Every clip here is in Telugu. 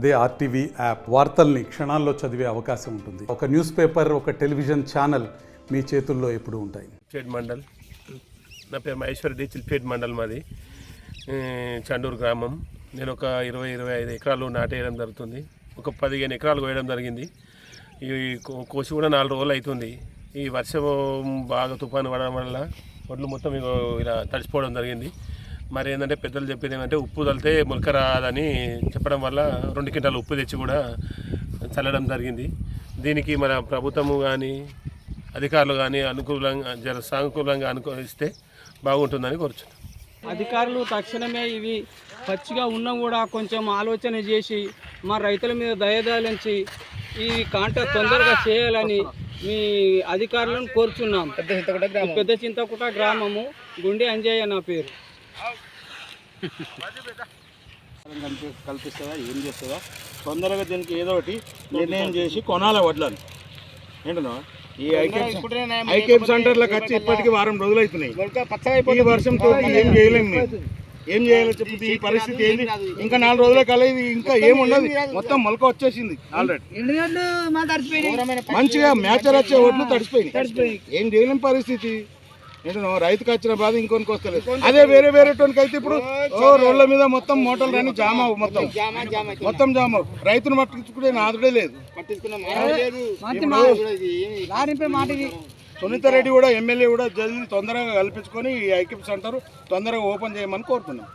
అదే ఆర్టీవీ యాప్ వార్తల్ని క్షణాల్లో చదివే అవకాశం ఉంటుంది. ఒక న్యూస్ పేపర్ ఒక టెలివిజన్ ఛానల్ మీ చేతుల్లో ఎప్పుడు ఉంటాయి. చిల్పేట్ మండల్. నా పేరు మహేశ్వర్ రెడ్డి చిల్పేట్ మండల్ మాది. చండూరు గ్రామం. నేను ఒక ఇరవై ఇరవై ఐదు ఎకరాలు నాటేయడం జరుగుతుంది. ఒక పదిహేను ఎకరాలు కోయడం జరిగింది. ఈ కో- కోసి కూడా నాలుగు రోజులు అవుతుంది ఈ వర్షం బాగా తుఫాను పడడం వల్ల ఒడ్లు మొత్తం ఇలా తడిచిపోవడం జరిగింది. మరి ఏంటంటే పెద్దలు చెప్పేది ఏమంటే ఉప్పు తలితే మొలక రాదని చెప్పడం వల్ల రెండు క్వింటాలు ఉప్పు తెచ్చి కూడా చల్లడం జరిగింది. దీనికి మన ప్రభుత్వము కానీ అధికారులు కానీ అనుకూలంగా జర సానుకూలంగా అనుకూలిస్తే బాగుంటుందని కోరుచున్నాను అధికారులు తక్షణమే ఇవి పచ్చిగా ఉన్నా కూడా కొంచెం ఆలోచన చేసి మా రైతుల మీద దయదాలించి ఈ కాంట తొందరగా చేయాలని మీ అధికారులను కోరుచున్నాం. పెద్ద చింతకుట గ్రామము. గుండె అంజయ్య నా పేరు. కల్పిస్తుందా? ఏం చేస్తుందా? తొందరగా దీనికి ఏదో ఒకటి నిర్ణయం చేసి కొనాలి వడ్లని? ఏంటన్నా? ఈ ఐకేప్ ఐకేప్ సెంటర్లకు వచ్చి ఇప్పటికి వారం రోజులు అవుతున్నాయి ఈ వర్షంతో ఏం చేయలేము మేము. ఏం చేయాలో చెప్పి ఈ పరిస్థితి ఏంది? ఇంకా నాలుగు రోజుల కల ఇది ఇంకా ఏముండదు మొత్తం మొలక వచ్చేసింది ఆల్రెడీ మంచిగా మ్యాచర్ వచ్చే ఓట్లు తడిసిపోయినాయి. ఏం చేయలేని పరిస్థితి. ఏంటో రైతుకి వచ్చిన బాధ ఇంకొనికి వస్తలేదు అదే వేరే వేరే అయితే ఇప్పుడు రోడ్ల మీద మొత్తం మోటార్లు అన్ని జామ మొత్తం. మొత్తం జామ. రైతును పట్టించుకునే నాదుడే లేదు. సునీత రెడ్డి కూడా ఎమ్మెల్యే కూడా జల్దీ తొందరగా కల్పించుకొని ఈ ఐక్యప్ సెంటర్ తొందరగా ఓపెన్ చేయమని కోరుతున్నాం.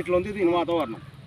ఇట్లా ఉంది దీని వాతావరణం.